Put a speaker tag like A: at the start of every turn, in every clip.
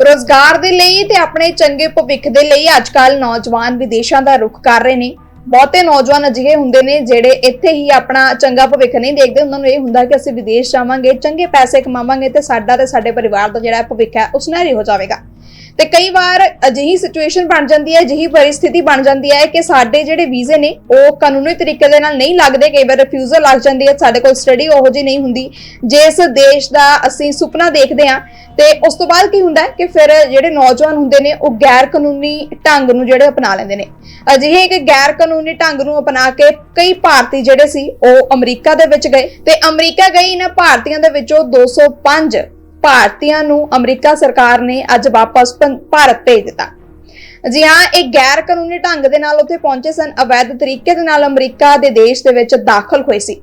A: ਰੋਜ਼ਗਾਰ ਦੇ ਲਈ ਤੇ ਆਪਣੇ ਚੰਗੇ ਭਵਿੱਖ ਦੇ ਲਈ ਅੱਜਕੱਲ ਨੌਜਵਾਨ ਵਿਦੇਸ਼ਾਂ ਦਾ ਰੁਖ ਕਰ ਰਹੇ ਨੇ। ਬਹੁਤੇ ਨੌਜਵਾਨ ਅਜਿਹੇ ਹੁੰਦੇ ਨੇ ਜਿਹੜੇ ਇੱਥੇ ਹੀ ਆਪਣਾ ਚੰਗਾ ਭਵਿੱਖ ਨਹੀਂ ਦੇਖਦੇ। ਉਹਨਾਂ ਨੂੰ ਇਹ ਹੁੰਦਾ ਕਿ ਅਸੀਂ ਵਿਦੇਸ਼ ਜਾਵਾਂਗੇ, ਚੰਗੇ ਪੈਸੇ ਕਮਾਵਾਂਗੇ ਤੇ ਸਾਡਾ ਤੇ ਸਾਡੇ ਪਰਿਵਾਰ ਦਾ ਜਿਹੜਾ ਭਵਿੱਖ ਹੈ, ਉਸ ਸੁਨਹਿਰੀ ਹੋ ਜਾਵੇਗਾ। ਤੇ ਕਈ ਵਾਰ ਅਜਿਹੀ ਸਿਚੁਏਸ਼ਨ ਬਣ ਜਾਂਦੀ ਹੈ, ਅਜਿਹੀ ਪਰਿਸਥਿਤੀ ਬਣ ਜਾਂਦੀ ਹੈ ਕਿ ਸਾਡੇ ਜਿਹੜੇ ਵੀਜ਼ੇ ਨੇ, ਉਹ ਕਾਨੂੰਨੀ ਤਰੀਕੇ ਦੇ ਨਾਲ ਨਹੀਂ ਲੱਗਦੇ। ਕਈ ਵਾਰ ਰਿਫਿਊਜ਼ਲ ਲੱਗ ਜਾਂਦੀ ਹੈ, ਸਾਡੇ ਕੋਲ ਸਟੱਡੀ ਉਹੋ ਜਿਹੀ ਨਹੀਂ ਹੁੰਦੀ। ਜਿਸ ਦੇਸ਼ ਦਾ ਅਸੀਂ ਸੁਪਨਾ ਦੇਖਦੇ ਹਾਂ, ਤੇ ਉਸ ਤੋਂ ਬਾਅਦ ਕੀ ਹੁੰਦਾ ਕਿ ਫਿਰ ਜਿਹੜੇ ਨੌਜਵਾਨ ਹੁੰਦੇ ਨੇ, ਉਹ ਗੈਰ ਕਾਨੂੰਨੀ ਢੰਗ ਨੂੰ ਜਿਹੜੇ ਅਪਣਾ ਲੈਂਦੇ ਨੇ। ਅਜਿਹੇ ਇੱਕ ਗੈਰ ਕਾਨੂੰਨੀ ਢੰਗ ਨੂੰ ਅਪਣਾ ਕੇ ਕਈ ਭਾਰਤੀ ਜਿਹੜੇ ਸੀ, ਉਹ ਅਮਰੀਕਾ ਦੇ ਵਿੱਚ ਗਏ। ਤੇ ਅਮਰੀਕਾ ਗਏ ਇਹਨਾਂ ਭਾਰਤੀਆਂ ਦੇ ਵਿੱਚੋਂ 205 ਭਾਰਤੀਆਂ ਨੂੰ ਅਮਰੀਕਾ ਸਰਕਾਰ ਨੇ ਅੱਜ ਵਾਪਸ ਭਾਰਤ ਭੇਜ ਦਿੱਤਾ। ਜੀ ਹਾਂ, ਇਹ ਗੈਰ ਕਾਨੂੰਨੀ ਢੰਗ ਦੇ ਨਾਲ ਉੱਥੇ ਪਹੁੰਚੇ ਸਨ। ਅਵੈਧ ਤਰੀਕੇ ਦੇ ਨਾਲ ਅਮਰੀਕਾ ਦੇ ਦੇਸ਼ ਦੇ ਵਿੱਚ ਦਾਖਲ ਹੋਏ ਸੀ।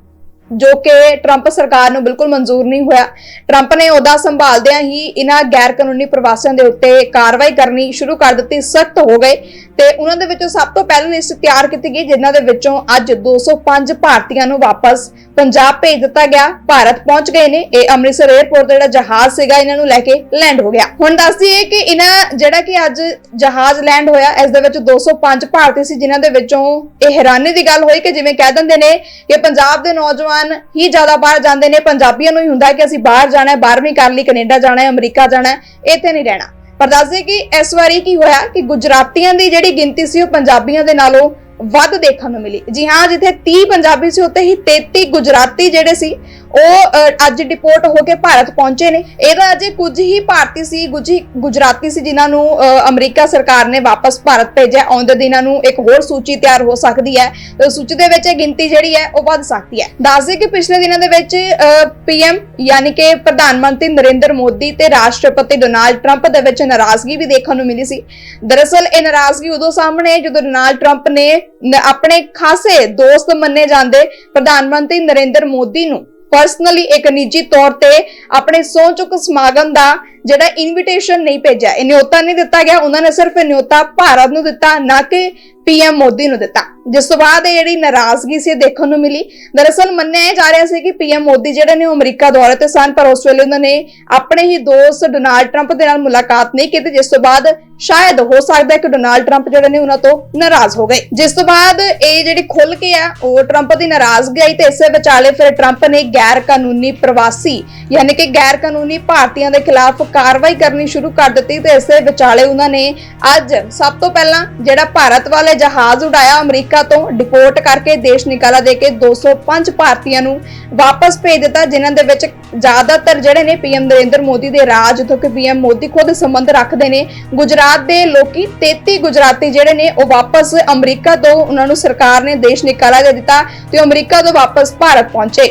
A: ਜੋ ਕਿ ਟਰੰਪ ਸਰਕਾਰ ਨੂੰ ਬਿਲਕੁਲ ਮਨਜ਼ੂਰ ਨਹੀਂ ਹੋਇਆ। ਟਰੰਪ ਨੇ ਉਹਦਾ ਸੰਭਾਲਦਿਆਂ ਹੀ ਇਹਨਾਂ ਗੈਰ ਕਾਨੂੰਨੀ ਪ੍ਰਵਾਸੀਆਂ ਦੇ ਉੱਤੇ ਕਾਰਵਾਈ ਕਰਨੀ ਸ਼ੁਰੂ ਕਰ ਦਿੱਤੀ, ਸਖਤ ਹੋ ਗਏ ਤੇ ਉਹਨਾਂ ਦੇ ਵਿੱਚੋਂ ਸਭ ਤੋਂ ਪਹਿਲਾਂ ਲਿਸਟ ਤਿਆਰ ਕੀਤੀ ਗਈ, ਜਿਨ੍ਹਾਂ ਦੇ ਵਿੱਚੋਂ ਅੱਜ 205 ਭਾਰਤੀਆਂ ਨੂੰ ਵਾਪਸ ਪੰਜਾਬ ਭੇਜ ਦਿੱਤਾ ਗਿਆ। ਭਾਰਤ ਪਹੁੰਚ ਗਏ ਨੇ। ਇਹ ਅੰਮ੍ਰਿਤਸਰ 에ਅਰਪੋਰਟ ਦਾ ਜਿਹੜਾ ਜਹਾਜ਼ ਸੀਗਾ, ਇਹਨਾਂ ਨੂੰ ਲੈ ਕੇ ਲੈਂਡ ਹੋ ਗਿਆ। ਹੁਣ ਦੱਸ ਦਈਏ ਕਿ ਇਹਨਾਂ, ਜਿਹੜਾ ਕਿ ਅੱਜ ਜਹਾਜ਼ ਲੈਂਡ ਹੋਇਆ, ਇਸ ਦੇ ਵਿੱਚ 205 ਭਾਰਤੀ ਸੀ, ਜਿਨ੍ਹਾਂ ਦੇ ਵਿੱਚੋਂ ਇਹ ਹੈਰਾਨੀ ਦੀ ਗੱਲ ਹੋਈ ਕਿ ਜਿਵੇਂ ਕਹਿ ਦਿੰਦੇ ਨੇ ਕਿ ਪੰਜਾਬ ਦੇ ਨੌਜਵਾਨ ਹੀ ਜ਼ਿਆਦਾ ਬਾਹਰ ਜਾਂਦੇ ਨੇ। ਪੰਜਾਬੀਆਂ ਨੂੰ ਹੀ ਹੁੰਦਾ ਕਿ ਅਸੀਂ ਬਾਹਰ ਜਾਣਾ ਹੈ 12ਵੀਂ ਕਰ ਲਈ, ਕੈਨੇਡਾ ਜਾਣਾ ਹੈ, ਅਮਰੀਕਾ ਜਾਣਾ ਹੈ, ਇੱਥੇ ਨਹੀਂ ਰਹਿਣਾ। ਪਰ ਦੱਸਦੇ ਕਿ ਇਸ ਵਾਰੀ ਕੀ ਹੋਇਆ ਕਿ ਗੁਜਰਾਤੀਆਂ ਦੀ ਜਿਹੜੀ ਗਿਣਤੀ ਸੀ ਉਹ ਪੰਜਾਬੀਆਂ ਦੇ ਨਾਲੋਂ ਵੱਧ ਦੇਖਣ ਨੂੰ ਮਿਲੀ। ਜੀ ਹਾਂ, ਜਿੱਥੇ 30 ਪੰਜਾਬੀ ਸੀ, ਉੱਥੇ ਹੀ 33 ਗੁਜਰਾਤੀ ਜਿਹੜੇ ਸੀ ਉਹ ਅੱਜ ਡਿਪੋਰਟ ਹੋ ਕੇ ਭਾਰਤ ਪਹੁੰਚੇ ਨੇ। ਇਹਦਾ ਅਜੇ ਕੁਝ ਹੀ ਭਾਰਤੀ ਸੀ, ਕੁਝ ਹੀ ਗੁਜਰਾਤੀ ਸੀ, ਜਿਨ੍ਹਾਂ ਨੂੰ ਅਮਰੀਕਾ ਸਰਕਾਰ ਨੇ ਵਾਪਸ ਭਾਰਤ ਭੇਜਿਆ। ਆਉਂਦੇ ਦਿਨਾਂ ਨੂੰ ਇੱਕ ਹੋਰ ਸੂਚੀ ਤਿਆਰ ਹੋ ਸਕਦੀ ਹੈ। ਤੇ ਸੂਚੀ ਦੇ ਵਿੱਚ ਇਹ ਗਿਣਤੀ ਜਿਹੜੀ ਹੈ, ਉਹ ਵੱਧ ਸਕਦੀ ਹੈ। ਦੱਸਦੇ ਕਿ ਪਿਛਲੇ ਦਿਨਾਂ ਦੇ ਵਿੱਚ ਪੀਐਮ ਯਾਨੀ ਕਿ ਪ੍ਰਧਾਨ ਮੰਤਰੀ ਨਰਿੰਦਰ ਮੋਦੀ ਤੇ ਰਾਸ਼ਟਰਪਤੀ ਡੋਨਾਲਡ ਟਰੰਪ ਦੇ ਵਿੱਚ ਨਾਰਾਜ਼ਗੀ ਵੀ ਦੇਖਣ ਨੂੰ ਮਿਲੀ ਸੀ। ਦਰਅਸਲ, ਇਹ ਨਾਰਾਜ਼ਗੀ ਉਦੋਂ ਸਾਹਮਣੇ ਜਦੋਂ ਡੋਨਾਲਡ ਟਰੰਪ ਨੇ, ਆਪਣੇ ਖਾਸੇ ਦੋਸਤ ਮੰਨੇ ਜਾਂਦੇ ਪ੍ਰਧਾਨ ਮੰਤਰੀ ਨਰਿੰਦਰ ਮੋਦੀ ਨੂੰ। ਪਰਸਨਲੀ ਇੱਕ ਨਿੱਜੀ ਤੌਰ ਤੇ ਆਪਣੇ ਸਹੁੰ ਚੁੱਕ ਸਮਾਗਮ ਦਾ ਜਿਹੜਾ ਇਨਵੀਟੇਸ਼ਨ ਨਹੀਂ ਭੇਜਿਆ, ਇਹ ਨਿਯੋਤਾ ਨਹੀਂ ਦਿੱਤਾ ਗਿਆ, ਉਹਨਾਂ ਨੇ ਸਿਰਫ ਨਿਯੋਤਾ ਭਾਰਤ ਨੂੰ ਦਿੱਤਾ, ਨਾ ਕਿ ਪੀਐਮ ਮੋਦੀ ਨੂੰ ਦਿੱਤਾ। ਜਿਸ ਤੋਂ ਬਾਅਦ ਇਹ ਜਿਹੜੀ ਨਾਰਾਜ਼ਗੀ ਸੀ ਦੇਖਣ ਨੂੰ ਮਿਲੀ। ਦਰਅਸਲ ਮੰਨਿਆ ਜਾ ਰਿਹਾ ਸੀ ਕਿ ਪੀਐਮ ਮੋਦੀ ਜਿਹੜੇ ਨੇ ਉਹ ਅਮਰੀਕਾ ਦੌਰੇ ਤੇ ਸਨ, ਪਰ ਉਸ ਵੇਲੇ ਉਹਨਾਂ ਨੇ ਆਪਣੇ ਹੀ ਦੋਸਤ ਡੋਨਾਲਡ ਟਰੰਪ ਦੇ ਨਾਲ ਮੁਲਾਕਾਤ ਨਹੀਂ ਕੀਤੀ, ਜਿਸ ਤੋਂ ਬਾਅਦ ਸ਼ਾਇਦ ਹੋ ਸਕਦਾ ਹੈ ਕਿ ਡੋਨਾਲਡ ਟਰੰਪ ਜਿਹੜੇ ਨੇ ਉਹਨਾਂ ਤੋਂ ਨਾਰਾਜ਼ ਹੋ ਗਏ। ਜਿਸ ਤੋਂ ਬਾਅਦ ਇਹ ਜਿਹੜੀ ਖੁੱਲ ਕੇ ਆ, ਉਹ ਟਰੰਪ ਦੀ ਨਾਰਾਜ਼ਗੀ ਆਈ ਤੇ ਇਸੇ ਵਿਚਾਲੇ ਫਿਰ ਟਰੰਪ ਨੇ ਗੈਰ ਕਾਨੂੰਨੀ ਪ੍ਰਵਾਸੀ, ਯਾਨੀ ਕਿ ਗੈਰ ਕਾਨੂੰਨੀ ਭਾਰਤੀਆਂ ਦੇ ਖਿਲਾਫ ਕਾਰਵਾਈ ਕਰਨੀ ਸ਼ੁਰੂ ਕਰ ਦਿੱਤੀ ਤੇ ਇਸੇ ਵਿਚਾਲੇ ਉਹਨਾਂ ਨੇ ਅੱਜ ਸਭ ਤੋਂ ਪਹਿਲਾਂ ਜਿਹੜਾ ਭਾਰਤ ਵਾਲੇ ਜਹਾਜ਼ ਉਡਾਇਆ ਅਮਰੀਕਾ ਤੋਂ ਡਿਪੋਰਟ ਕਰਕੇ ਦੇਸ਼ ਨਿਕਾਲਾ ਦੇ ਕੇ 205 ਭਾਰਤੀਆਂ ਨੂੰ ਵਾਪਸ ਭੇਜ ਦਿੱਤਾ, ਜਿਨ੍ਹਾਂ ਦੇ ਵਿੱਚ ਜ਼ਿਆਦਾਤਰ ਜਿਹੜੇ ਨੇ ਪੀਐਮ ਨਰਿੰਦਰ ਮੋਦੀ ਦੇ ਰਾਜ ਤੋਂ ਕਿ ਪੀਐਮ ਮੋਦੀ ਖੁਦ ਸੰਬੰਧ ਰੱਖਦੇ ਨੇ। ਗੁਜਰਾਤ ਦੇ ਲੋਕੀ 33 ਗੁਜਰਾਤੀ ਜਿਹੜੇ ਨੇ ਉਹ ਵਾਪਸ ਅਮਰੀਕਾ ਤੋਂ, ਉਹਨਾਂ ਨੂੰ ਸਰਕਾਰ ਨੇ ਦੇਸ਼ ਨਿਕਾਲਾ ਦੇ ਦਿੱਤਾ ਤੇ ਅਮਰੀਕਾ ਤੋਂ ਵਾਪਸ ਭਾਰਤ ਪਹੁੰਚੇ।